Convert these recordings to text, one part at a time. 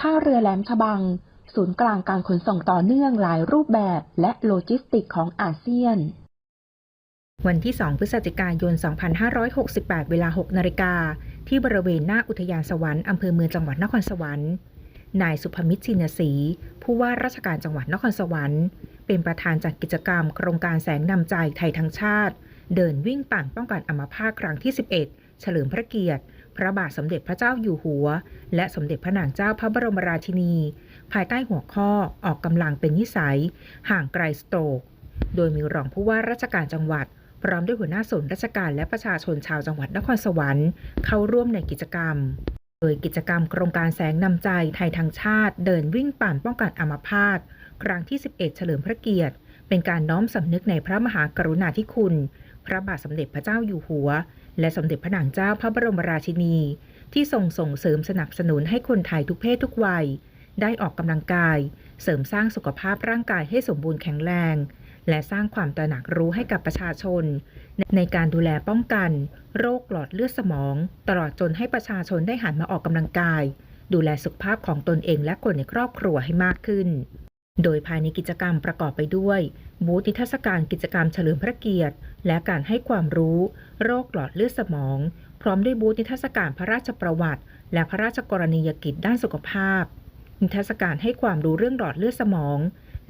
ท่าเรือแหลมฉบัง ศูนย์กลางการขนส่งต่อเนื่องหลายรูปแบบและโลจิสติกของอาเซียน วันที่ 2 พฤศจิกายน 2568 เวลา 6 นาฬิกา ที่บริเวณหน้าอุทยานสวรรค์อำเภอเมืองจังหวัดนครสวรรค์ นายสุภมิตรชินศรีผู้ว่าราชการจังหวัดนครสวรรค์ เป็นประธานจัดกิจกรรม โครงการแสงนำใจไทยทั้งชาติ เดินวิ่งปั่นป้องกันอัมพาตครั้งที่ 11 เฉลิมพระเกียรติ พระบาทสมเด็จพระเจ้าอยู่หัว และสมเด็จพระนางเจ้าพระบรมราชินี ภายใต้หัวข้อออกกำลังเป็นนิสัย ห่างไกลสโตรก โดยมีรองผู้ว่าราชการจังหวัด พร้อมด้วยหัวหน้าส่วนราชการและประชาชนชาวจังหวัดนครสวรรค์เข้าร่วมในกิจกรรม โดยกิจกรรมโครงการแสงนำใจไทยทางชาติ เดินวิ่งปั่นป้องกันอัมพาตครั้งที่ 11 เฉลิมพระเกียรติ เป็นการน้อมสำนึกในพระมหากรุณาธิคุณ พระบาทสมเด็จพระเจ้าอยู่หัว และสมเด็จพระนางเจ้าพระบรมราชินี ที่ทรงส่งเสริมสนับสนุนให้คนไทยทุกเพศทุกวัย ได้ออกกำลังกาย เสริมสร้างสุขภาพร่างกายให้สมบูรณ์แข็งแรง และสร้างความตระหนักรู้ให้กับประชาชน ในการดูแลป้องกัน โรคหลอดเลือดสมอง ตลอดจนให้ประชาชนได้หันมาออกกำลังกาย ดูแลสุขภาพของตนเองและคนในครอบครัวให้มากขึ้น โดยภายในกิจกรรมประกอบไปด้วยบูธนิทรรศการกิจกรรมเฉลิมพระเกียรติ และการให้ความรู้ โรคหลอดเลือดสมอง พร้อมด้วยบูธนิทรรศการพระราชประวัติ และพระราชกรณียกิจด้านสุขภาพ นิทรรศการให้ความรู้เรื่องหลอดเลือดสมอง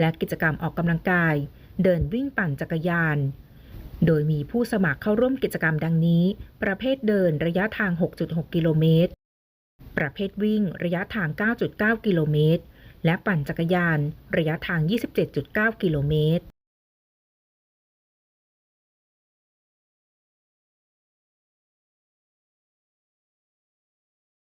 และกิจกรรมออกกำลังกาย เดินวิ่งปั่นจักรยาน โดยมีผู้สมัครเข้าร่วมกิจกรรมดังนี้ ประเภทเดินระยะทาง 6.6 กิโลเมตร ประเภทวิ่งระยะทาง 9.9 กิโลเมตร และปั่นจักรยาน ระยะทาง 27.9 กิโลเมตร